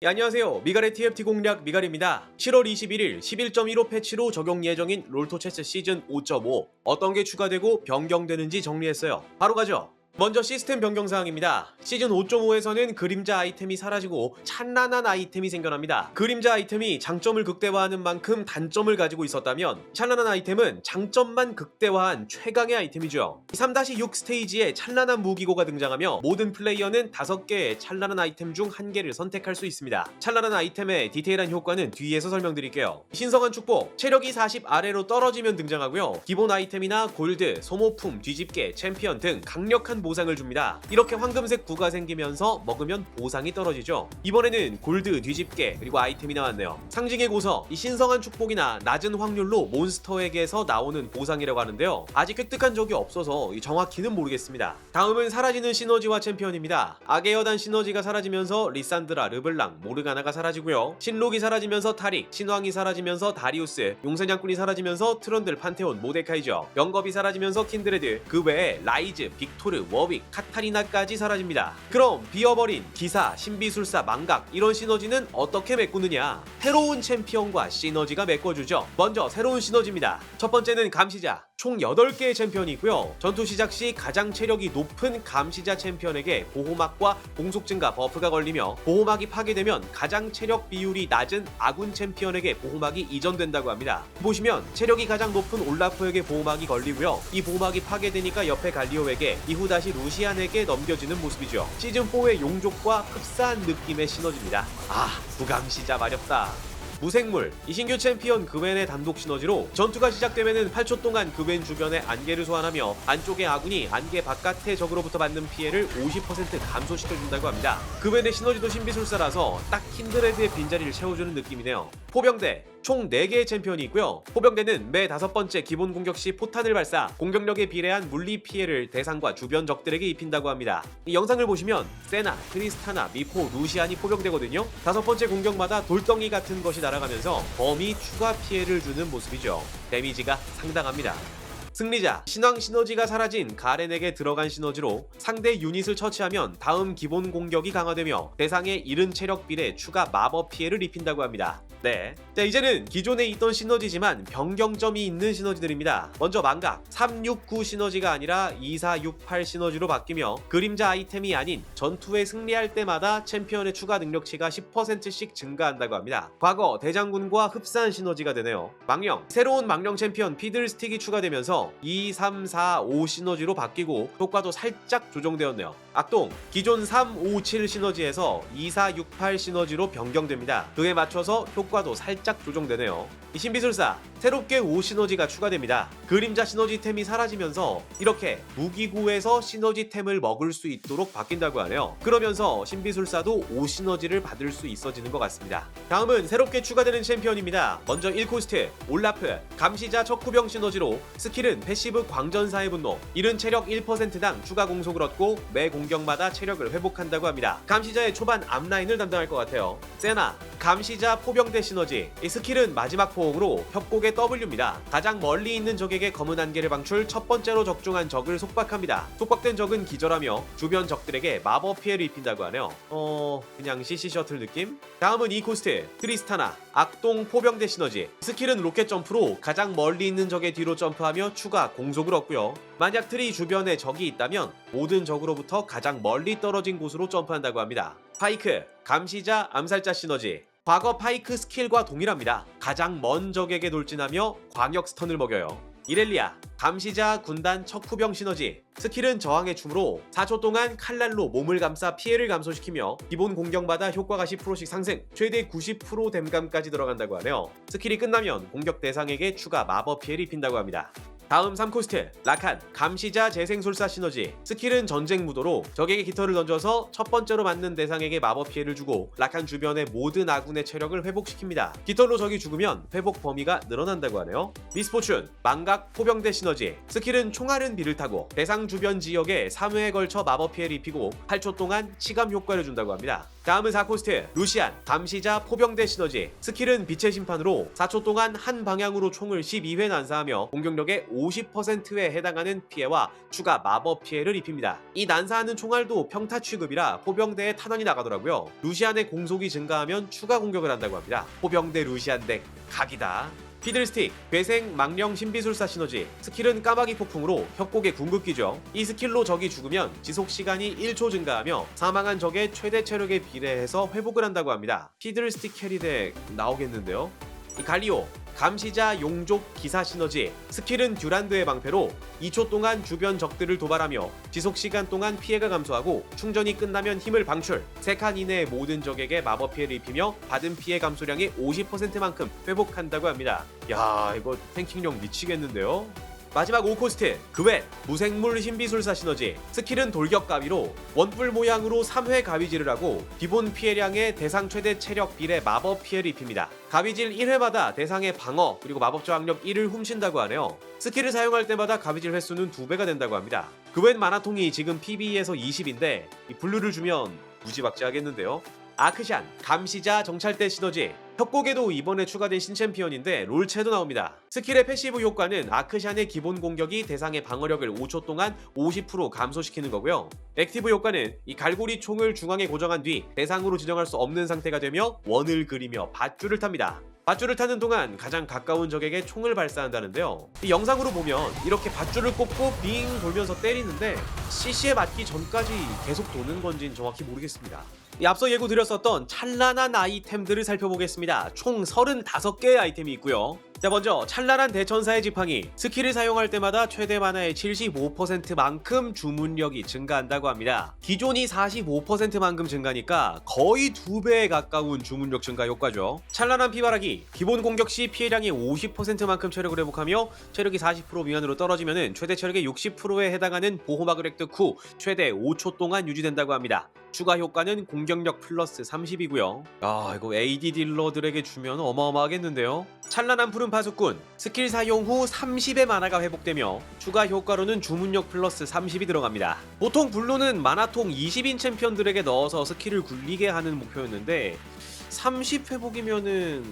예, 안녕하세요. 미갈의 TFT 공략 미갈입니다. 7월 21일 11.15 패치로 적용 예정인 롤토체스 시즌 5.5 어떤 게 추가되고 변경되는지 정리했어요. 바로 가죠. 먼저 시스템 변경 사항입니다. 시즌 5.5에서는 그림자 아이템이 사라지고 찬란한 아이템이 생겨납니다. 그림자 아이템이 장점을 극대화하는 만큼 단점을 가지고 있었다면 찬란한 아이템은 장점만 극대화한 최강의 아이템이죠. 3-6 스테이지에 찬란한 무기고가 등장하며 모든 플레이어는 5개의 찬란한 아이템 중 한 개를 선택할 수 있습니다. 찬란한 아이템의 디테일한 효과는 뒤에서 설명드릴게요. 신성한 축복, 체력이 40 아래로 떨어지면 등장하고요. 기본 아이템이나 골드, 소모품, 뒤집개, 챔피언 등 강력한 보상을 줍니다. 이렇게 황금색 구가 생기면서 먹으면 보상이 떨어지죠. 이번에는 골드, 뒤집개, 그리고 아이템이 나왔네요. 상징의 고서, 이 신성한 축복이나 낮은 확률로 몬스터에게서 나오는 보상이라고 하는데요. 아직 획득한 적이 없어서 이 정확히는 모르겠습니다. 다음은 사라지는 시너지와 챔피언입니다. 악의 여단 시너지가 사라지면서 리산드라, 르블랑, 모르가나가 사라지고요. 신록이 사라지면서 타릭, 신왕이 사라지면서 다리우스, 용사냥꾼이 사라지면서 트런들, 판테온, 모데카이저, 영겁이 사라지면서 킨드레드, 그 외에 라이즈, 빅토르, 워윅, 카타리나까지 사라집니다. 그럼 비어버린 기사, 신비술사, 망각 이런 시너지는 어떻게 메꾸느냐? 새로운 챔피언과 시너지가 메꿔주죠. 먼저 새로운 시너지입니다. 첫 번째는 감시자. 총 8개의 챔피언이 있고요. 전투 시작 시 가장 체력이 높은 감시자 챔피언에게 보호막과 공속 증가 버프가 걸리며 보호막이 파괴되면 가장 체력 비율이 낮은 아군 챔피언에게 보호막이 이전된다고 합니다. 보시면 체력이 가장 높은 올라프에게 보호막이 걸리고요. 이 보호막이 파괴되니까 옆에 갈리오에게 이후 다시 루시안에게 넘겨지는 모습이죠. 시즌4의 용족과 흡사한 느낌의 시너지입니다. 아, 부감시자 마렵다. 무생물 이 신규 챔피언 그웬의 단독 시너지로 전투가 시작되면은 8초 동안 그웬 주변에 안개를 소환하며 안쪽의 아군이 안개 바깥의 적으로부터 받는 피해를 50% 감소시켜준다고 합니다. 그웬의 시너지도 신비술사라서 딱 킨드레 드의 빈자리를 채워주는 느낌이네요. 포병대 총 4개의 챔피언이 있고요. 포병대는 매 다섯 번째 기본 공격 시 포탄을 발사, 공격력에 비례한 물리 피해를 대상과 주변 적들에게 입힌다고 합니다. 이 영상을 보시면 세나, 트리스타나, 미포, 루시안이 포병대거든요. 다섯 번째 공격마다 돌덩이 같은 것이 날아가면서 범위 추가 피해를 주는 모습이죠. 데미지가 상당합니다. 승리자 신왕 시너지가 사라진 가렌에게 들어간 시너지로 상대 유닛을 처치하면 다음 기본 공격이 강화되며 대상의 잃은 체력 비례 추가 마법 피해를 입힌다고 합니다. 네. 자, 이제는 기존에 있던 시너지지만 변경점이 있는 시너지들입니다. 먼저 망각 369 시너지가 아니라 2468 시너지로 바뀌며 그림자 아이템이 아닌 전투에 승리할 때마다 챔피언의 추가 능력치가 10%씩 증가한다고 합니다. 과거 대장군과 흡사한 시너지가 되네요. 망령 새로운 망령 챔피언 피들스틱이 추가되면서 2, 3, 4, 5 시너지로 바뀌고 효과도 살짝 조정되었네요. 악동 기존 3, 5, 7 시너지에서 2, 4, 6, 8 시너지로 변경됩니다. 그에 맞춰서 효과 도 살짝 조정되네요. 이 신비술사 새롭게 5 시너지가 추가됩니다. 그림자 시너지템이 사라지면서 이렇게 무기구에서 시너지템을 먹을 수 있도록 바뀐다고 하네요. 그러면서 신비술사도 5 시너지를 받을 수 있어지는 것 같습니다. 다음은 새롭게 추가되는 챔피언입니다. 먼저 1코스트 올라프 감시자 척후병 시너지로 스킬은 패시브 광전사의 분노 이른 체력 1%당 추가 공속을 얻고 매 공격마다 체력을 회복한다고 합니다. 감시자의 초반 앞라인을 담당할 것 같아요. 세나 감시자 포병대 시너지 이 스킬은 마지막 포옹으로 협곡의 W입니다. 가장 멀리 있는 적에게 검은 안개를 방출 첫 번째로 적중한 적을 속박합니다. 속박된 적은 기절하며 주변 적들에게 마법 피해를 입힌다고 하네요. 어... 그냥 CC 셔틀 느낌? 다음은 이 코스트 트리스타나 악동 포병대 시너지 스킬은 로켓 점프로 가장 멀리 있는 적의 뒤로 점프하며 추가 공속을 얻고요. 만약 트리 주변에 적이 있다면 모든 적으로부터 가장 멀리 떨어진 곳으로 점프한다고 합니다. 파이크 감시자 암살자 시너지 과거 파이크 스킬과 동일합니다. 가장 먼 적에게 돌진하며 광역 스턴을 먹여요. 이렐리아 감시자 군단 척후병 시너지 스킬은 저항의 춤으로 4초 동안 칼날로 몸을 감싸 피해를 감소시키며 기본 공격마다 효과가 10%씩 상승 최대 90% 댐감까지 들어간다고 하네요 스킬이 끝나면 공격 대상에게 추가 마법 피해를 입힌다고 합니다 다음 3코스트 라칸 감시자 재생술사 시너지. 스킬은 전쟁 무도로 적에게 깃털을 던져서 첫 번째로 맞는 대상에게 마법 피해를 주고 라칸 주변의 모든 아군의 체력을 회복시킵니다. 깃털로 적이 죽으면 회복 범위가 늘어난다고 하네요. 미스포춘 망각 포병대 시너지. 스킬은 총알은 비를 타고 대상 주변 지역에 3회에 걸쳐 마법 피해를 입히고 8초 동안 치감 효과를 준다고 합니다. 다음은 4코스트 루시안 감시자 포병대 시너지. 스킬은 빛의 심판으로 4초 동안 한 방향으로 총을 12회 난사하며 공격력의 50%에 해당하는 피해와 추가 마법 피해를 입힙니다. 이 난사하는 총알도 평타 취급이라 포병대에 탄환이 나가더라고요. 루시안의 공속이 증가하면 추가 공격을 한다고 합니다. 포병대 루시안 덱 각이다. 피들스틱, 괴생, 망령, 신비술사 시너지 스킬은 까마귀 폭풍으로 협곡의 궁극기죠. 이 스킬로 적이 죽으면 지속 시간이 1초 증가하며 사망한 적의 최대 체력에 비례해서 회복을 한다고 합니다. 피들스틱 캐리덱 나오겠는데요. 이 갈리오, 감시자, 용족, 기사 시너지 스킬은 듀란드의 방패로 2초 동안 주변 적들을 도발하며 지속 시간 동안 피해가 감소하고 충전이 끝나면 힘을 방출. 3칸 이내의 모든 적에게 마법 피해를 입히며 받은 피해 감소량의 50%만큼 회복한다고 합니다. 야 이거 탱킹력 미치겠는데요 마지막 5코스트 그웬 무생물 신비술사 시너지 스킬은 돌격 가위로 원뿔 모양으로 3회 가위질을 하고 기본 피해량의 대상 최대 체력 비례 마법 피해를 입힙니다. 가위질 1회마다 대상의 방어 그리고 마법 저항력 1을 훔친다고 하네요. 스킬을 사용할 때마다 가위질 횟수는 2배가 된다고 합니다. 그웬 만화통이 지금 PB에서 20인데 이 블루를 주면 무지막지하겠는데요. 아크샨, 감시자, 정찰대 시너지 협곡에도 이번에 추가된 신챔피언인데 롤체도 나옵니다. 스킬의 패시브 효과는 아크샨의 기본 공격이 대상의 방어력을 5초 동안 50% 감소시키는 거고요. 액티브 효과는 이 갈고리 총을 중앙에 고정한 뒤 대상으로 지정할 수 없는 상태가 되며 원을 그리며 밧줄을 탑니다. 밧줄을 타는 동안 가장 가까운 적에게 총을 발사한다는데요. 이 영상으로 보면 이렇게 밧줄을 꼽고 빙 돌면서 때리는데 CC에 맞기 전까지 계속 도는 건지는 정확히 모르겠습니다. 이 앞서 예고 드렸었던 찬란한 아이템들을 살펴보겠습니다. 총 35개의 아이템이 있고요. 자 먼저 찬란한 대천사의 지팡이. 스킬을 사용할 때마다 최대 만화의 75%만큼 주문력이 증가한다고 합니다. 기존이 45%만큼 증가니까 거의 2배에 가까운 주문력 증가 효과죠. 찬란한 피바라기. 기본 공격 시 피해량의 50%만큼 체력을 회복하며 체력이 40% 미만으로 떨어지면 최대 체력의 60%에 해당하는 보호막을 획득 후 최대 5초 동안 유지된다고 합니다. 추가 효과는 공격력 플러스 30이고요. 아 이거 AD 딜러들에게 주면 어마어마하겠는데요. 찬란한 푸른 파수꾼 스킬 사용 후 30의 만화가 회복되며 추가 효과로는 주문력 플러스 30이 들어갑니다. 보통 블루는 만화통 20인 챔피언들에게 넣어서 스킬을 굴리게 하는 목표였는데 30 회복이면은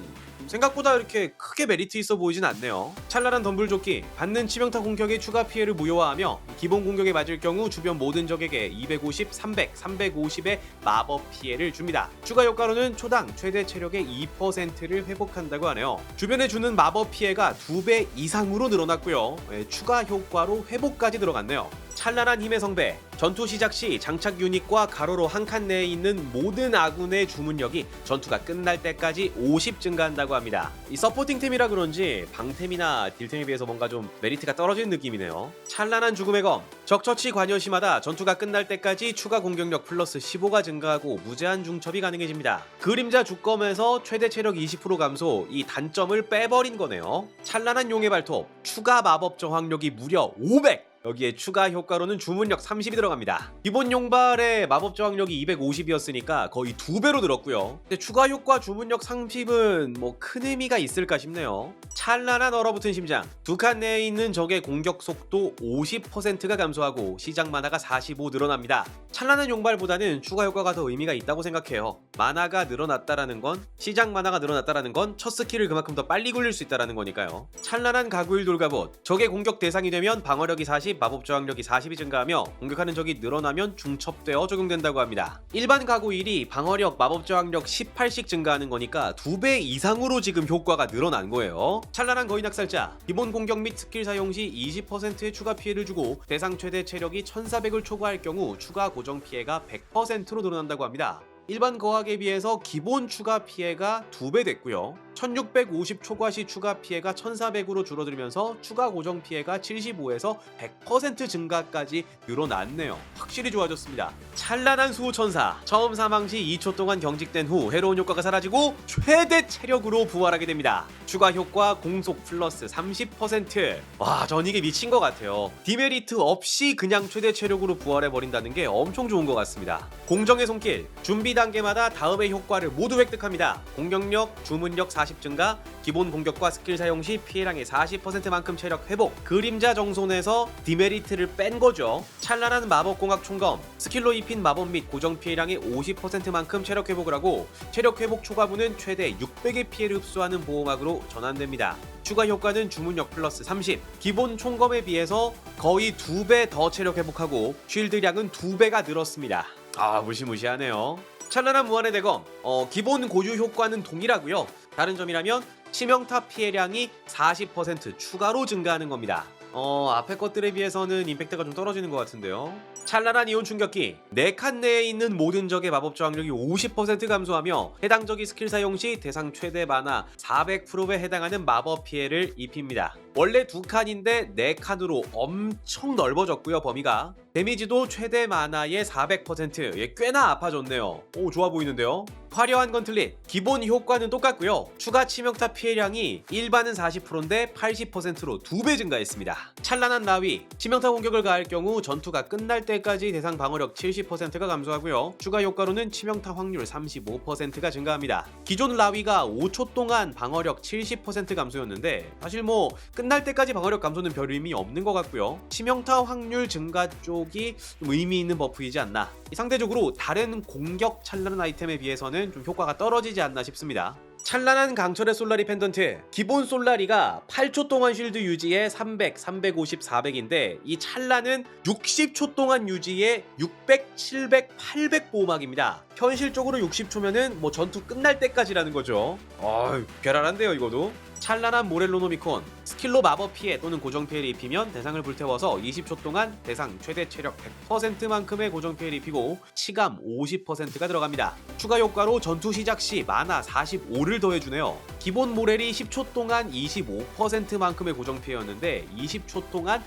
생각보다 이렇게 크게 메리트 있어 보이진 않네요. 찬란한 덤불조끼 받는 치명타 공격의 추가 피해를 무효화하며 기본 공격에 맞을 경우 주변 모든 적에게 250, 300, 350의 마법 피해를 줍니다. 추가 효과로는 초당 최대 체력의 2%를 회복한다고 하네요. 주변에 주는 마법 피해가 2배 이상으로 늘어났고요. 예, 추가 효과로 회복까지 들어갔네요. 찬란한 힘의 성배 전투 시작 시 장착 유닛과 가로로 한 칸 내에 있는 모든 아군의 주문력이 전투가 끝날 때까지 50 증가한다고 합니다. 이 서포팅 템이라 그런지 방템이나 딜템에 비해서 뭔가 좀 메리트가 떨어지는 느낌이네요. 찬란한 죽음의 검 적처치 관여 시마다 전투가 끝날 때까지 추가 공격력 플러스 15가 증가하고 무제한 중첩이 가능해집니다. 그림자 주검에서 최대 체력 20% 감소 이 단점을 빼버린 거네요. 찬란한 용의 발톱 추가 마법 저항력이 무려 500 여기에 추가 효과로는 주문력 30이 들어갑니다. 기본 용발의 마법 저항력이 250이었으니까 거의 두 배로 늘었고요. 근데 추가 효과 주문력 30은 뭐 큰 의미가 있을까 싶네요. 찬란한 얼어붙은 심장. 두 칸 내에 있는 적의 공격 속도 50%가 감소하고 시작 만화가 45 늘어납니다. 찬란한 용발보다는 추가 효과가 더 의미가 있다고 생각해요. 만화가 늘어났다라는 건 시작 만화가 늘어났다라는 건 첫 스킬을 그만큼 더 빨리 굴릴 수 있다라는 거니까요. 찬란한 가구일 돌갑옷. 적의 공격 대상이 되면 방어력이 40, 마법 저항력이 40이 증가하며 공격하는 적이 늘어나면 중첩되어 적용된다고 합니다. 일반 가구 1이 방어력, 마법 저항력 18씩 증가하는 거니까 2배 이상으로 지금 효과가 늘어난 거예요. 찬란한 거인 학살자. 기본 공격 및 스킬 사용 시 20%의 추가 피해를 주고 대상 최대 체력이 1400을 초과할 경우 추가 고정 피해가 100%로 늘어난다고 합니다. 일반 거학에 비해서 기본 추가 피해가 2배 됐고요. 1650 초과 시 추가 피해가 1400으로 줄어들면서 추가 고정 피해가 75에서 100% 증가까지 늘어났네요. 확실히 좋아졌습니다. 찬란한 수호천사. 처음 사망 시 2초 동안 경직된 후 해로운 효과가 사라지고 최대 체력으로 부활하게 됩니다. 추가 효과 공속 플러스 30%. 와, 전 이게 미친 것 같아요. 디메리트 없이 그냥 최대 체력으로 부활해 버린다는 게 엄청 좋은 것 같습니다. 공정의 손길. 준비 단계마다 다음의 효과를 모두 획득합니다. 공격력, 주문력 40 증가, 기본 공격과 스킬 사용 시 피해량의 40%만큼 체력 회복, 그림자 정손에서 디메리트를 뺀 거죠. 찬란한 마법 공학 총검, 스킬로 입힌 마법 및 고정 피해량의 50%만큼 체력 회복을 하고 체력 회복 초과분은 최대 600의 피해를 흡수하는 보호막으로 전환됩니다. 추가 효과는 주문력 플러스 30, 기본 총검에 비해서 거의 2배 더 체력 회복하고 쉴드량은 2배가 늘었습니다. 아 무시무시하네요. 찬란한 무한의 대검, 어, 기본 고유 효과는 동일하고요. 다른 점이라면 치명타 피해량이 40% 추가로 증가하는 겁니다. 어, 앞에 것들에 비해서는 임팩트가 좀 떨어지는 것 같은데요. 찬란한 이온 충격기 4칸 내에 있는 모든 적의 마법 저항력이 50% 감소하며 해당 적이 스킬 사용 시 대상 최대 만화 400%에 해당하는 마법 피해를 입힙니다. 원래 두 칸인데 네 칸으로 엄청 넓어졌고요 범위가 데미지도 최대 만화의 400% 예, 꽤나 아파졌네요. 오 좋아 보이는데요. 화려한 건틀릿 기본 효과는 똑같고요. 추가 치명타 피해량이 일반은 40%인데 80%로 두 배 증가했습니다. 찬란한 라위 치명타 공격을 가할 경우 전투가 끝날 때까지 대상 방어력 70%가 감소하고요. 추가 효과로는 치명타 확률 35%가 증가합니다. 기존 라위가 5초 동안 방어력 70% 감소였는데 사실 뭐 끝날 때까지 방어력 감소는 별 의미 없는 것 같고요. 치명타 확률 증가 쪽이 좀 의미 있는 버프이지 않나. 상대적으로 다른 공격 찬란한 아이템에 비해서는 좀 효과가 떨어지지 않나 싶습니다. 찬란한 강철의 솔라리 펜던트 기본 솔라리가 8초 동안 쉴드 유지에 300, 350, 400인데 이 찬란은 60초 동안 유지에 600, 700, 800 보호막입니다 현실적으로 60초면은 뭐 전투 끝날 때까지라는 거죠 아유 괴랄한데요 이거도 찬란한 모렐로노미콘 스킬로 마법 피해 또는 고정 피해를 입히면 대상을 불태워서 20초 동안 대상 최대 체력 100%만큼의 고정 피해를 입히고 치감 50%가 들어갑니다. 추가 효과로 전투 시작 시 마나 45를 더해주네요. 기본 모렐이 10초 동안 25%만큼의 고정 피해였는데 20초 동안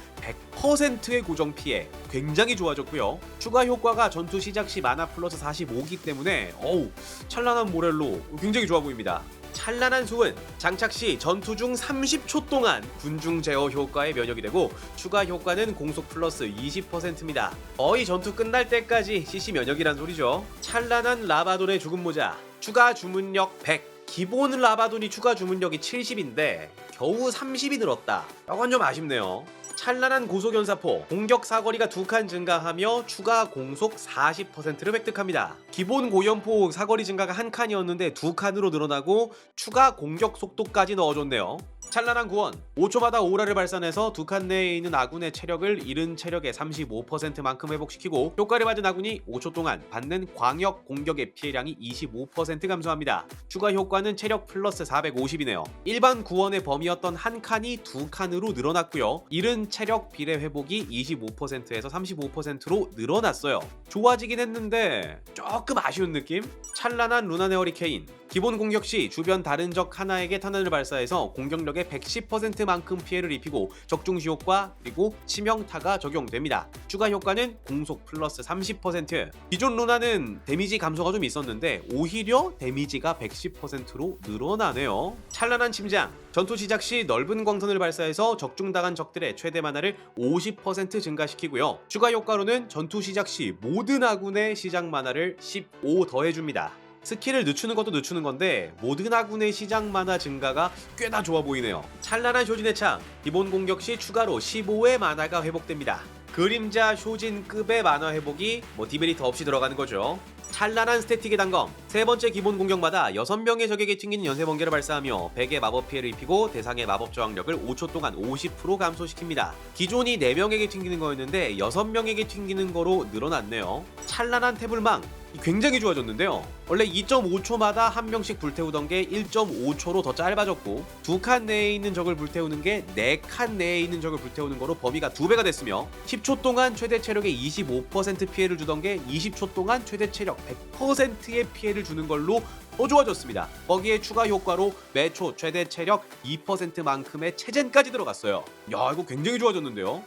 100%의 고정 피해 굉장히 좋아졌고요. 추가 효과가 전투 시작 시 마나 플러스 45기 때문에 어우 찬란한 모렐로 굉장히 좋아 보입니다. 찬란한 수은 장착 시 전투 중 30초 동안 군중 제어 효과에 면역이 되고 추가 효과는 공속 플러스 20%입니다. 거의 전투 끝날 때까지 CC 면역이란 소리죠. 찬란한 라바돈의 죽음 모자 추가 주문력 100 기본 라바돈이 추가 주문력이 70인데 겨우 30이 늘었다. 이건 좀 아쉽네요. 찬란한 고속연사포 공격 사거리가 두칸 증가하며 추가 공속 40%를 획득합니다. 기본 고연포 사거리 증가가 한 칸이었는데 두 칸으로 늘어나고 추가 공격 속도까지 넣어줬네요. 찬란한 구원 5초마다 오라를 발산해서 두 칸 내에 있는 아군의 체력을 잃은 체력의 35%만큼 회복시키고 효과를 받은 아군이 5초 동안 받는 광역 공격의 피해량이 25% 감소합니다. 추가 효과는 체력 플러스 450이네요. 일반 구원의 범위였던 한 칸이 두 칸으로 늘어났고요. 잃은 체력 비례 회복이 25%에서 35%로 늘어났어요. 좋아지긴 했는데 조금 아쉬운 느낌? 찬란한 루나네 허리케인 기본 공격 시 주변 다른 적 하나에게 탄환을 발사해서 공격력의 110%만큼 피해를 입히고 적중시 효과 그리고 치명타가 적용됩니다. 추가 효과는 공속 플러스 30%. 기존 루나는 데미지 감소가 좀 있었는데 오히려 데미지가 110%로 늘어나네요. 찬란한 침장 전투 시작 시 넓은 광선을 발사해서 적중당한 적들의 최대 만화를 50% 증가시키고요. 추가 효과로는 전투 시작 시 모든 아군의 시작 만화를 15 더해줍니다. 스킬을 늦추는 것도 늦추는 건데 모든 아군의 시작 만화 증가가 꽤나 좋아 보이네요. 찬란한 쇼진의 창 기본 공격 시 추가로 15의 만화가 회복됩니다. 그림자 쇼진급의 만화 회복이 뭐 디메리트 없이 들어가는 거죠. 찬란한 스태틱의 단검 세 번째 기본 공격마다 6명의 적에게 튕기는 연쇄 번개를 발사하며 100의 마법 피해를 입히고 대상의 마법 저항력을 5초 동안 50% 감소시킵니다. 기존이 4명에게 튕기는 거였는데 6명에게 튕기는 거로 늘어났네요. 찬란한 태블망 굉장히 좋아졌는데요. 원래 2.5초마다 한 명씩 불태우던 게 1.5초로 더 짧아졌고 두 칸 내에 있는 적을 불태우는 게 네 칸 내에 있는 적을 불태우는 거로 범위가 두 배가 됐으며 10초 동안 최대 체력의 25% 피해를 주던 게 20초 동안 최대 체력 100%의 피해를 주는 걸로 더 좋아졌습니다. 거기에 추가 효과로 매초 최대 체력 2%만큼의 체젠까지 들어갔어요. 야 이거 굉장히 좋아졌는데요.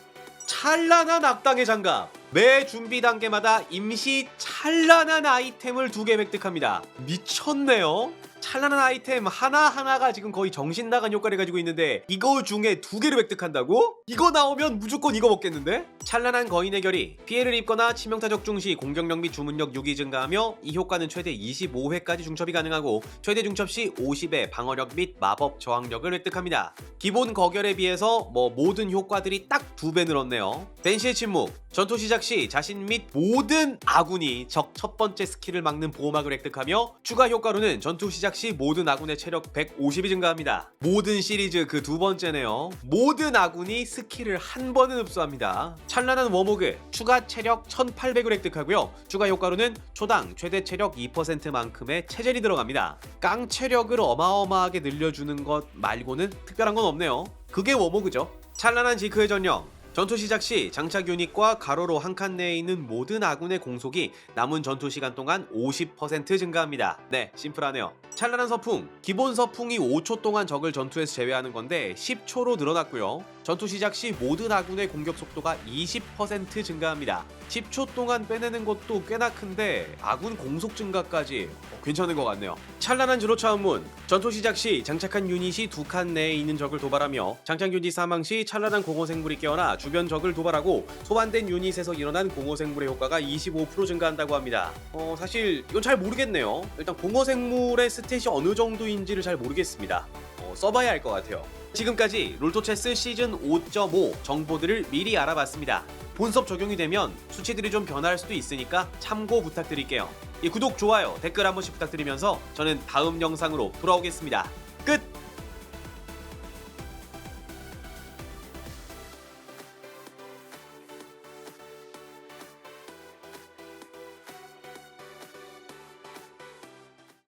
찬란한 악당의 장갑. 매 준비 단계마다 임시 찬란한 아이템을 두 개 획득합니다. 미쳤네요 찬란한 아이템 하나하나가 지금 거의 정신 나간 효과를 가지고 있는데 이거 중에 두 개를 획득한다고? 이거 나오면 무조건 이거 먹겠는데? 찬란한 거인의 결이 피해를 입거나 치명타 적 중 시 공격력 및 주문력 6이 증가하며 이 효과는 최대 25회까지 중첩이 가능하고 최대 중첩 시 50의 방어력 및 마법 저항력을 획득합니다. 기본 거결에 비해서 뭐 모든 효과들이 딱 두 배 늘었네요. 벤시의 침묵 전투 시작 시 자신 및 모든 아군이 적 첫 번째 스킬을 막는 보호막을 획득하며 추가 효과로는 전투 시작 시 모든 아군의 체력 150이 증가합니다. 모든 시리즈 그 두 번째네요. 모든 아군이 스킬을 한 번은 흡수합니다. 찬란한 워모그 추가 체력 1800을 획득하고요. 추가 효과로는 초당 최대 체력 2%만큼의 체젤이 들어갑니다. 깡 체력을 어마어마하게 늘려주는 것 말고는 특별한 건 없네요. 그게 워모그죠. 찬란한 지크의 전령 전투 시작 시 장착 유닛과 가로로 한 칸 내에 있는 모든 아군의 공속이 남은 전투 시간 동안 50% 증가합니다. 네, 심플하네요. 찬란한 서풍. 기본 서풍이 5초 동안 적을 전투에서 제외하는 건데 10초로 늘어났고요. 전투 시작 시 모든 아군의 공격 속도가 20% 증가합니다. 10초 동안 빼내는 것도 꽤나 큰데 아군 공속 증가까지 어, 괜찮은 것 같네요. 찬란한 주로 차원문. 전투 시작 시 장착한 유닛이 두 칸 내에 있는 적을 도발하며 장착 유닛 사망 시 찬란한 공허 생물이 깨어나 주변 적을 도발하고 소환된 유닛에서 일어난 공허 생물의 효과가 25% 증가한다고 합니다. 어 사실 이건 잘 모르겠네요. 일단 공허 생물의 스탯이 어느 정도인지를 잘 모르겠습니다. 어, 써봐야 할 것 같아요. 지금까지 롤토체스 시즌 5.5 정보들을 미리 알아봤습니다. 본섭 적용이 되면 수치들이 좀 변할 수도 있으니까 참고 부탁드릴게요. 이 구독, 좋아요, 댓글 한 번씩 부탁드리면서 저는 다음 영상으로 돌아오겠습니다. 끝!